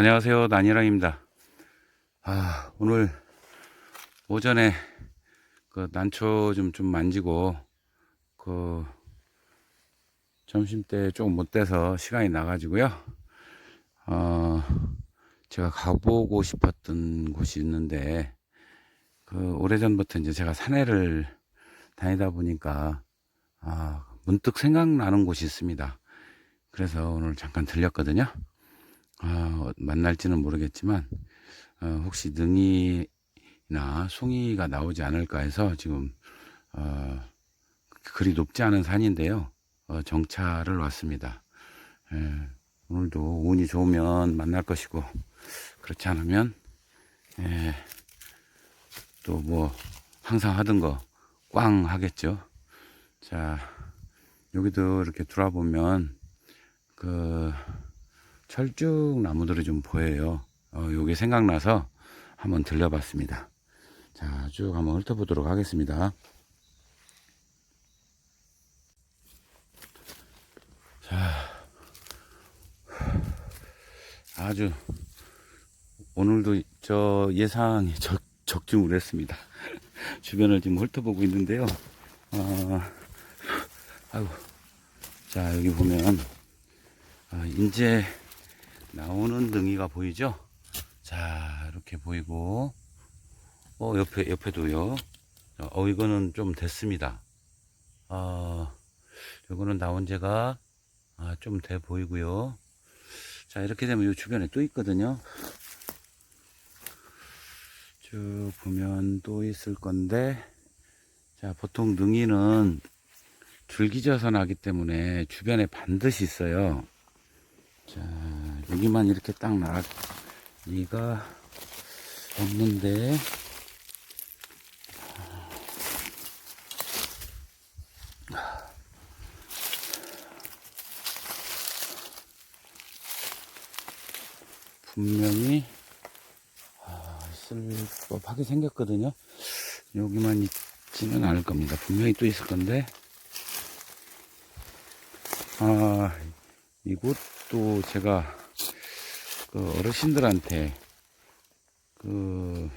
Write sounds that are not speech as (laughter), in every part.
안녕하세요. 난이랑입니다. 아, 오늘 오전에 그 난초 좀, 좀 만지고 그 점심 때 조금 못 돼서 시간이 나가지고요. 어, 제가 가보고 싶었던 곳이 있는데 그 오래전부터 이제 제가 산에를 다니다 보니까 아, 문득 생각나는 곳이 있습니다. 그래서 오늘 잠깐 들렸거든요. 아, 만날지는 모르겠지만 어, 혹시 능이나 송이가 나오지 않을까 해서 지금 어, 그리 높지 않은 산인데요. 어, 정차를 왔습니다. 예, 오늘도 운이 좋으면 만날 것이고 그렇지 않으면 예, 또뭐 항상 하던 거 꽝 하겠죠. 자 여기도 이렇게 돌아보면 그 철쭉 나무들이 좀 보여요. 어, 요게 생각나서 한번 들려봤습니다. 자, 쭉 한번 훑어보도록 하겠습니다. 자, 아주 오늘도 저 예상이 적, 적중을 했습니다. (laughs) 주변을 지금 훑어보고 있는데요. 어, 아이고, 자 여기 보면 아, 이제 나오는 능이가 보이죠? 자, 이렇게 보이고, 어, 옆에, 옆에도요. 어, 이거는 좀 됐습니다. 어, 이거는 나온 지가 아, 좀 돼 보이고요. 자, 이렇게 되면 이 주변에 또 있거든요. 쭉 보면 또 있을 건데, 자, 보통 능이는 줄기져서 나기 때문에 주변에 반드시 있어요. 자, 여기만 이렇게 딱 나기가 없는데, 분명히, 아, 있을 법하게 생겼거든요. 여기만 있지는 않을 겁니다. 분명히 또 있을 건데, 아, 이곳 도 제가 그 어르신들한테 그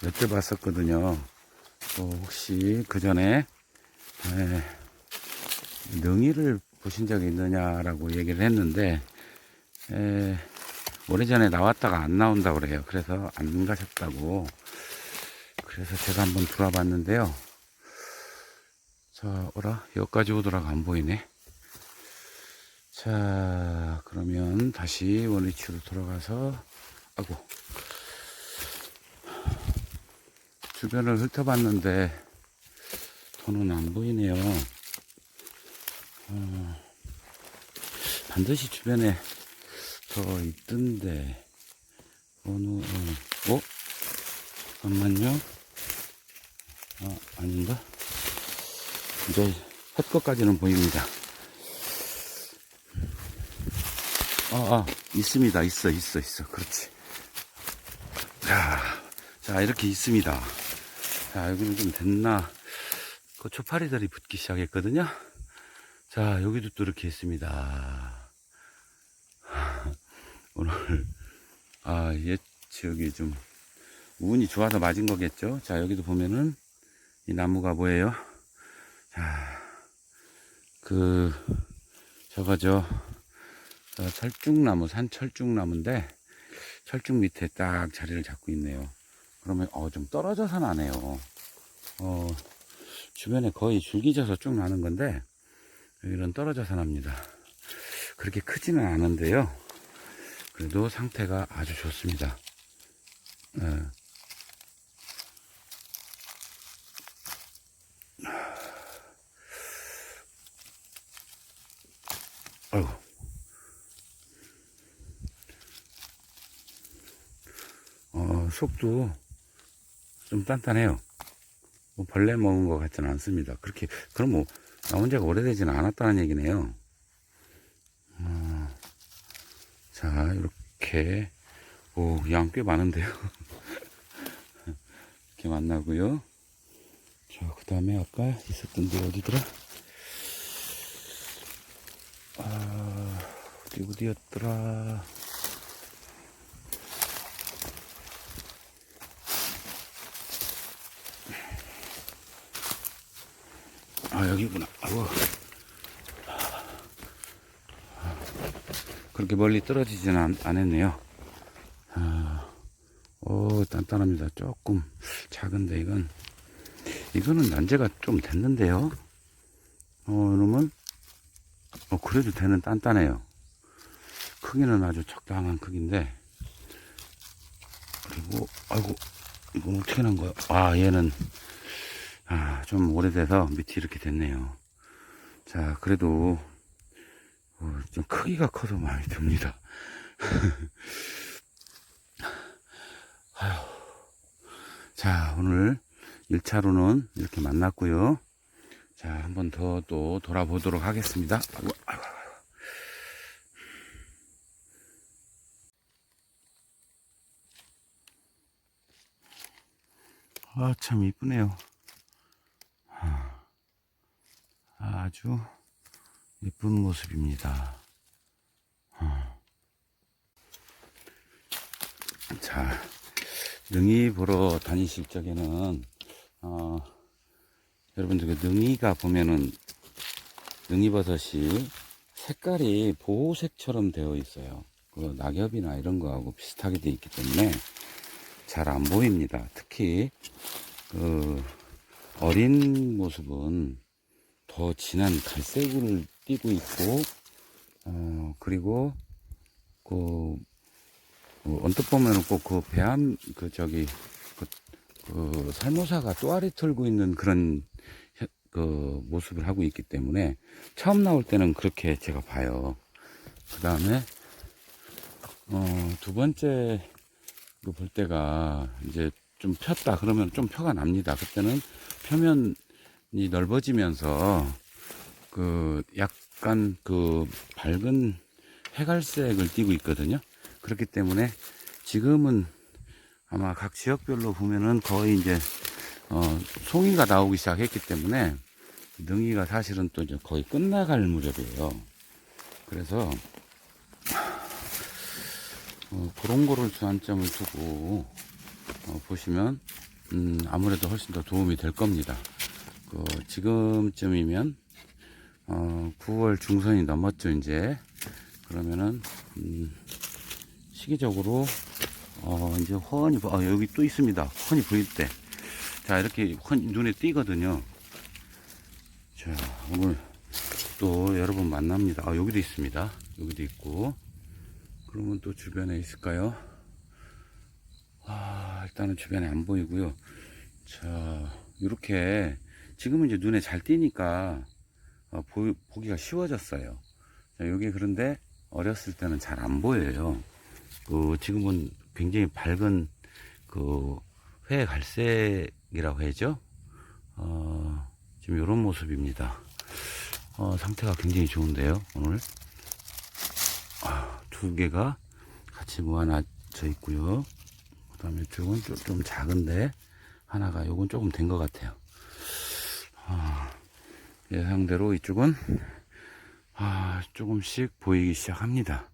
여쭤봤었거든요. 또 혹시 그 전에 능이를 보신 적이 있느냐라고 얘기를 했는데 에, 오래전에 나왔다가 안 나온다 그래요. 그래서 안 가셨다고. 그래서 제가 한번 들어와 봤는데요. 자, 어라? 여기까지 오더라고 안 보이네. 자, 그러면 다시 원위치로 돌아가서, 아고, 주변을 훑어봤는데, 돈은 안 보이네요. 어, 반드시 주변에 더 있던데, 어느, 어, 어? 잠깐만요. 아, 아닌가? 이제 햇것까지는 보입니다. 아, 아, 있습니다. 있어, 있어, 있어. 그렇지. 자, 자, 이렇게 있습니다. 자, 여기는 좀 됐나. 그 초파리들이 붙기 시작했거든요. 자, 여기도 또 이렇게 있습니다. (laughs) 오늘, 아, 예, 저기 좀, 운이 좋아서 맞은 거겠죠. 자, 여기도 보면은, 이 나무가 뭐예요? 자, 그, 저거죠. 어, 철쭉나무, 산 철쭉나무인데, 철쭉 밑에 딱 자리를 잡고 있네요. 그러면, 어, 좀 떨어져서 나네요. 어, 주변에 거의 줄기져서 쭉 나는 건데, 여기는 떨어져서 납니다. 그렇게 크지는 않은데요. 그래도 상태가 아주 좋습니다. 예. 아이고. 어, 속도 좀 단단해요. 뭐 벌레 먹은 것 같지는 않습니다. 그렇게, 그럼 뭐, 나온 지가 오래되지는 않았다는 얘기네요. 어, 자, 이렇게, 오, 양 꽤 많은데요. (laughs) 이렇게 만나고요. 자, 그 다음에 아까 있었던 데 어디더라? 아, 어디, 어디였더라? 아, 여기구나. 아우. 그렇게 멀리 떨어지지는 않, 않았네요. 아, 오, 단단합니다. 조금 작은데, 이건. 이거는 난제가 좀 됐는데요. 어, 이러면, 어, 그래도 되는 단단해요. 크기는 아주 적당한 크기인데, 그리고, 아이고, 이건 어떻게 난 거야? 아, 얘는, 아, 좀 오래돼서 밑이 이렇게 됐네요. 자, 그래도, 어, 좀 크기가 커서 마음에 듭니다. (laughs) 아휴. 자, 오늘 1차로는 이렇게 만났고요. 자, 한 번 더 또 돌아보도록 하겠습니다. 아이고, 아이고, 아이고. 아, 참 이쁘네요. 아, 아주 예쁜 모습입니다. 어. 자, 능이 보러 다니실 적에는, 어, 여러분들 그 능이가 보면은, 능이버섯이 색깔이 보호색처럼 되어 있어요. 그 낙엽이나 이런 거하고 비슷하게 되어 있기 때문에 잘 안 보입니다. 특히, 그, 어린 모습은 더 진한 갈색을 띠고 있고, 어, 그리고, 그, 그 언뜻 보면은 꼭그 배암, 그 저기, 그, 그 살모사가 또아리 털고 있는 그런, 혀- 그 모습을 하고 있기 때문에, 처음 나올 때는 그렇게 제가 봐요. 그 다음에, 어, 두 번째, 그볼 때가, 이제 좀 폈다 그러면 좀 표가 납니다. 그때는 표면이 넓어지면서, 그 약간 그 밝은 해갈색을 띠고 있거든요. 그렇기 때문에 지금은 아마 각 지역별로 보면은 거의 이제 어 송이가 나오기 시작했기 때문에 능이가 사실은 또 이제 거의 끝나갈 무렵이에요. 그래서 어, 그런 거를 주안점을 두고 어, 보시면 음, 아무래도 훨씬 더 도움이 될 겁니다. 그 지금쯤이면 어, 9월 중선이 넘었죠, 이제. 그러면은, 음, 시기적으로, 어, 이제 훤히, 보- 아, 여기 또 있습니다. 훤히 보일 때. 자, 이렇게 훤히 눈에 띄거든요. 자, 오늘 또 여러분 만납니다. 아, 여기도 있습니다. 여기도 있고. 그러면 또 주변에 있을까요? 아, 일단은 주변에 안 보이고요. 자, 이렇게, 지금은 이제 눈에 잘 띄니까, 어, 보, 보기가 쉬워졌어요. 자, 여기 그런데 어렸을 때는 잘 안 보여요. 그 지금은 굉장히 밝은 그 회 갈색이라고 해야죠. 어, 지금 이런 모습입니다. 어, 상태가 굉장히 좋은데요, 오늘. 아, 두 개가 같이 모아놔져 있고요. 그 다음에 이쪽은 좀, 좀 작은데, 하나가, 요건 조금 된 것 같아요. 예상대로 이쪽은 아, 조금씩 보이기 시작합니다.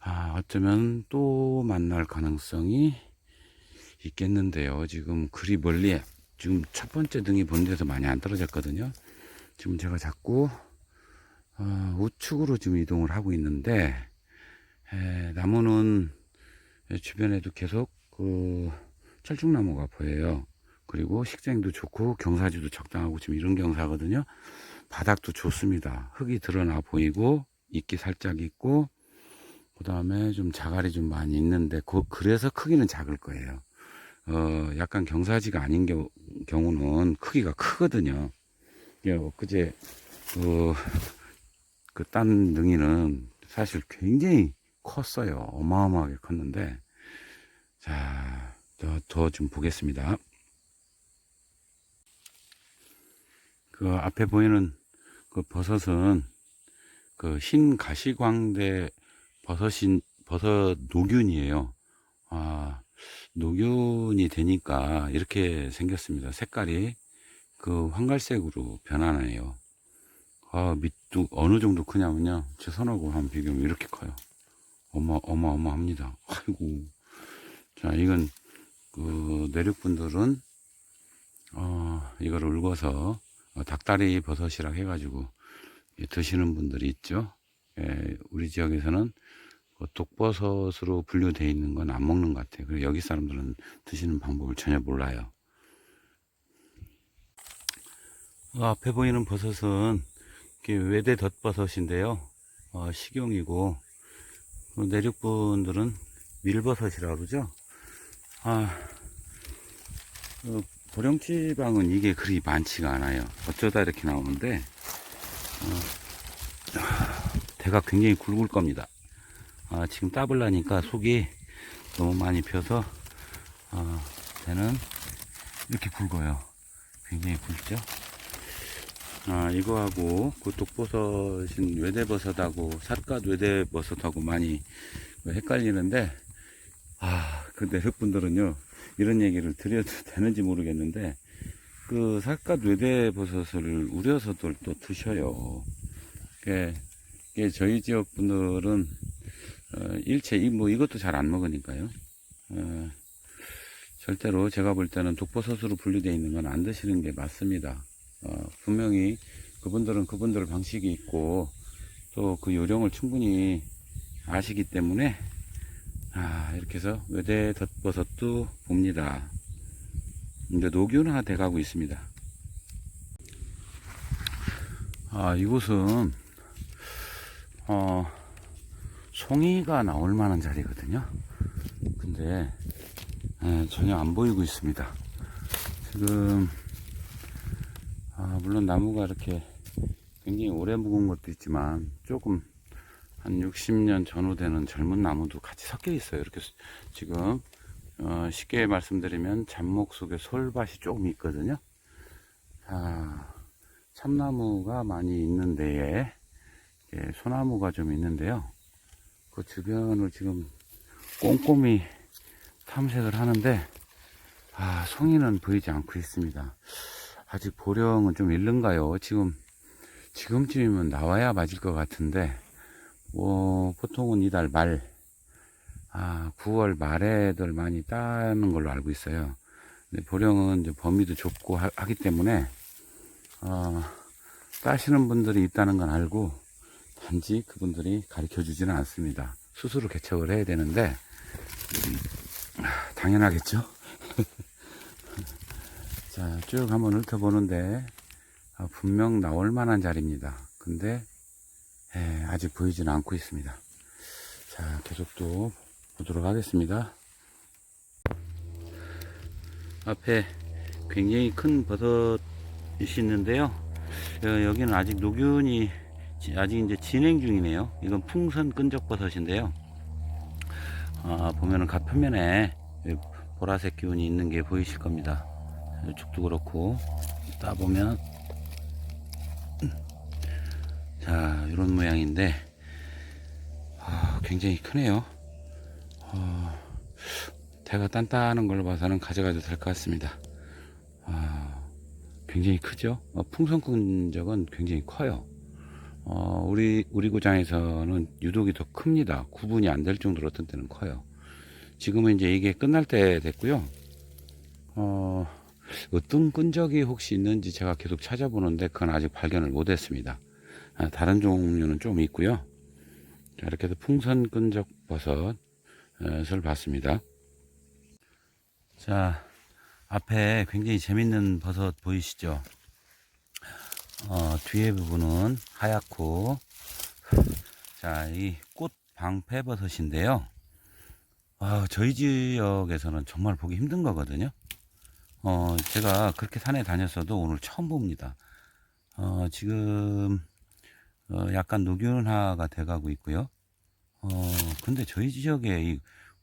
아, 어쩌면 또 만날 가능성이 있겠는데요. 지금 그리 멀리 지금 첫 번째 등이 본 데서 많이 안 떨어졌거든요. 지금 제가 자꾸 어, 우측으로 지금 이동을 하고 있는데 에, 나무는 주변에도 계속 그 철쭉나무가 보여요. 그리고 식생도 좋고 경사지도 적당하고 지금 이런 경사거든요. 바닥도 좋습니다. 흙이 드러나 보이고 이끼 살짝 있고 그 다음에 좀 자갈이 좀 많이 있는데 그, 그래서 크기는 작을 거예요. 어, 약간 경사지가 아닌 겨, 경우는 크기가 크거든요. 예, 그제 그, 그딴 능이는 사실 굉장히 컸어요. 어마어마하게 컸는데 자, 더, 더좀 보겠습니다. 그 앞에 보이는 그 버섯은 그 흰 가시광대 버섯인 버섯 노균이에요. 아 노균이 되니까 이렇게 생겼습니다. 색깔이 그 황갈색으로 변하네요. 아 밑도 어느 정도 크냐면요. 제 손하고 한번 비교하면 이렇게 커요. 어마 어마어마합니다. 아이고 자 이건 그 내륙 분들은 어 이거를 울궈서 어, 닭다리 버섯이라고 해가지고 예, 드시는 분들이 있죠. 예, 우리 지역에서는 그 독버섯으로 분류되어 있는 건 안 먹는 것 같아요. 그리고 여기 사람들은 드시는 방법을 전혀 몰라요. 어, 앞에 보이는 버섯은 외대 덧버섯인데요. 어, 식용이고 그 내륙분들은 밀버섯이라고 그러죠. 아, 그 보령지방은 이게 그리 많지가 않아요. 어쩌다 이렇게 나오는데 어, 대가 굉장히 굵을 겁니다. 아, 지금 따블라니까 속이 너무 많이 펴서 아, 대는 이렇게 굵어요. 굉장히 굵죠. 아, 이거하고 그 독버섯인 외대버섯하고 삿갓 외대버섯하고 많이 헷갈리는데 아, 그 내륙분들은요 이런 얘기를 드려도 (laughs) 되는지 모르겠는데 그 삿갓 외대버섯을 우려서들 또 드셔요. 그게, 그게 저희 지역 분들은 어, 일체 이- 뭐 이것도 잘 안 먹으니까요. 어, 절대로 제가 볼 때는 독버섯으로 분류되어 있는 건 안 드시는 게 맞습니다. 어, 분명히 그분들은 그분들 방식이 있고 또 그 요령을 충분히 아시기 때문에 아, 이렇게 해서 외대 덧버섯도 봅니다. 이제 녹균화 돼 가고 있습니다. 아, 이곳은 어, 송이가 나올 만한 자리거든요. 근데 예, 전혀 안 보이고 있습니다. 지금 아, 물론 나무가 이렇게 굉장히 오래 묵은 것도 있지만 조금 한 60년 전후 되는 젊은 나무도 섞여 있어요. 이렇게 수- 지금 어, 쉽게 말씀드리면 잡목 속에 솔밭이 조금 있거든요. 자, 참나무가 많이 있는 데에 예, 소나무가 좀 있는데요. 그 주변을 지금 꼼꼼히 탐색을 하는데 아, 송이는 보이지 않고 있습니다. 아직 보령은 좀 일른가요? 지금 지금쯤이면 나와야 맞을 것 같은데 뭐 보통은 이달 말, 아 9월 말에들 많이 따는 걸로 알고 있어요. 근데 보령은 이제 범위도 좁고 하, 기 때문에 어, 따시는 분들이 있다는 건 알고 단지 그분들이 가르쳐 주지는 않습니다. 스스로 개척을 해야 되는데 음, 아, 당연하겠죠. (laughs) 자, 쭉 한번 훑어보는데 아, 분명 나올 만한 자리입니다. 근데 예, 아직 보이지는 않고 있습니다. 자, 계속 또 보도록 하겠습니다. 앞에 굉장히 큰 버섯이 있는데요. 어, 여기는 아직 녹균이 지- 아직 이제 진행 중이네요. 이건 풍선 끈적 버섯인데요. 아, 보면은 갓표면에 보라색 기운이 있는 게 보이실 겁니다. 이쪽도 그렇고 따 보면 자 이런 모양인데 아, 굉장히 크네요 아, 대가 단단한 걸로 봐서는 가져가도 될 것 같습니다. 아, 굉장히 크죠? 어, 풍선끈적은 굉장히 커요. 어, 우리 우리 고장에서는 유독이 더 큽니다. 구분이 안 될 정도로 어떤 때는 커요. 지금은 이제 이게 끝날 때 됐고요. 어, 어떤 끈적이 혹시 있는지 제가 계속 찾아보는데 그건 아직 발견을 못 했습니다. 아, 다른 종류는 좀 있고요. 자, 이렇게 해서 풍선 끈적 버섯 을 봤습니다. 자, 앞에 굉장히 재밌는 버섯 보이시죠? 어, 뒤에 부분은 하얗고, 자, 이 꽃 방패 버섯인데요. 아, 저희 지역에서는 정말 보기 힘든 거거든요. 어, 제가 그렇게 산에 다녔어도 오늘 처음 봅니다. 어, 지금, 어, 약간 녹균화가 돼가고 있고요. 어, 근데 저희 지역에 이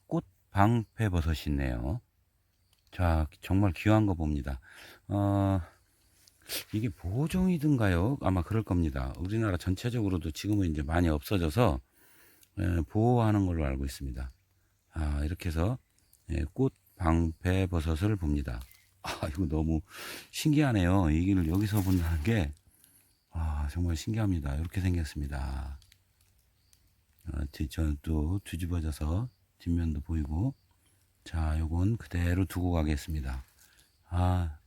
꽃방패 버섯이 있네요. 자, 정말 귀한 거 봅니다. 어, 이게 보호종이든가요? 아마 그럴 겁니다. 우리나라 전체적으로도 지금은 이제 많이 없어져서, 예, 보호하는 걸로 알고 있습니다. 아, 이렇게 해서, 예, 꽃방패 버섯을 봅니다. 아, 이거 너무 신기하네요. 이걸 여기서 본다는 게, 아, 정말 신기합니다. 이렇게 생겼습니다. 어, 뒤- 저는 또 뒤집어져서 뒷면도 보이고, 자, 요건 그대로 두고 가겠습니다. 아,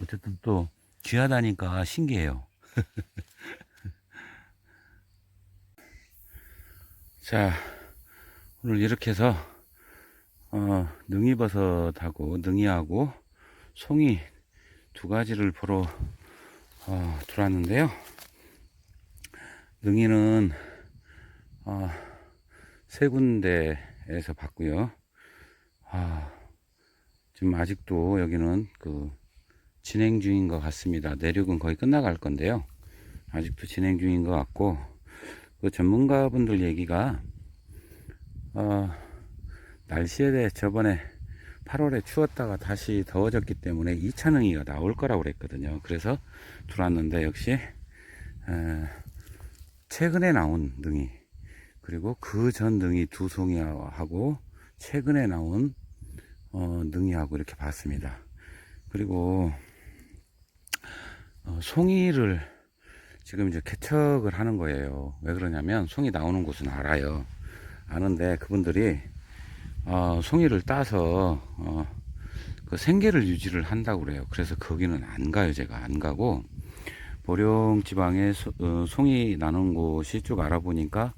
어쨌든 또 귀하다니까 신기해요. (laughs) 자, 오늘 이렇게 해서, 어, 능이버섯하고 능이하고 송이 두 가지를 보러, 어, 들어왔는데요. 능이는, 어, 세 군데에서 봤고요. 아, 지금 아직도 여기는 그 진행 중인 것 같습니다. 내륙은 거의 끝나갈 건데요. 아직도 진행 중인 것 같고, 그 전문가분들 얘기가, 어, 날씨에 대해 저번에 8월에 추웠다가 다시 더워졌기 때문에 2차 능이가 나올 거라고 그랬거든요. 그래서 들어왔는데 역시, 에, 최근에 나온 능이, 그리고 그 전 능이 두 송이하고 최근에 나온 어, 능이하고 이렇게 봤습니다. 그리고 어, 송이를 지금 이제 개척을 하는 거예요. 왜 그러냐면 송이 나오는 곳은 알아요. 아는데 그분들이 어, 송이를 따서 어, 그 생계를 유지를 한다고 그래요. 그래서 거기는 안 가요. 제가 안 가고 보령 지방에 소, 어, 송이 나는 곳이 쭉 알아보니까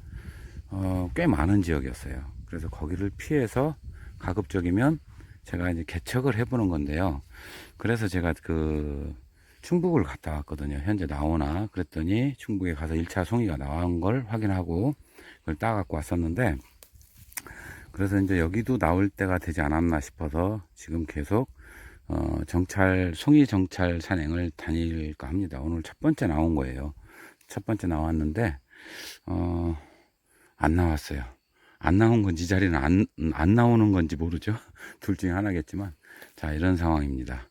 어, 꽤 많은 지역이었어요. 그래서 거기를 피해서 가급적이면 제가 이제 개척을 해보는 건데요. 그래서 제가 그 충북을 갔다 왔거든요. 현재 나오나 그랬더니 충북에 가서 1차 송이가 나온 걸 확인하고 그걸 따갖고 왔었는데 그래서 이제 여기도 나올 때가 되지 않았나 싶어서 지금 계속 어, 정찰 송이 정찰 산행을 다닐까 합니다. 오늘 첫 번째 나온 거예요. 첫 번째 나왔는데 어, 안 나왔어요. 안 나온 건지 자리는 안, 안 나오는 건지 모르죠. (laughs) 둘 중에 하나겠지만. 자, 이런 상황입니다.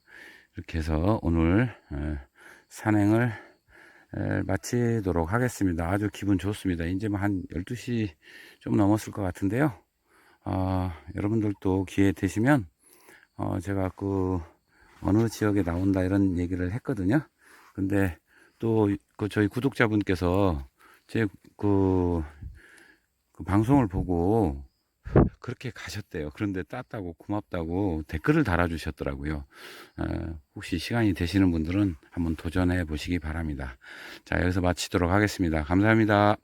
이렇게 해서 오늘 에, 산행을 에, 마치도록 하겠습니다. 아주 기분 좋습니다. 이제 뭐한 12시 좀 넘었을 것 같은데요. 아, 여러분들도 기회 되시면, 어, 제가 그, 어느 지역에 나온다 이런 얘기를 했거든요. 근데 또, 그 저희 구독자분께서 제 그, 그 방송을 보고 그렇게 가셨대요. 그런데 땄다고 고맙다고 댓글을 달아주셨더라고요. 어, 혹시 시간이 되시는 분들은 한번 도전해 보시기 바랍니다. 자, 여기서 마치도록 하겠습니다. 감사합니다.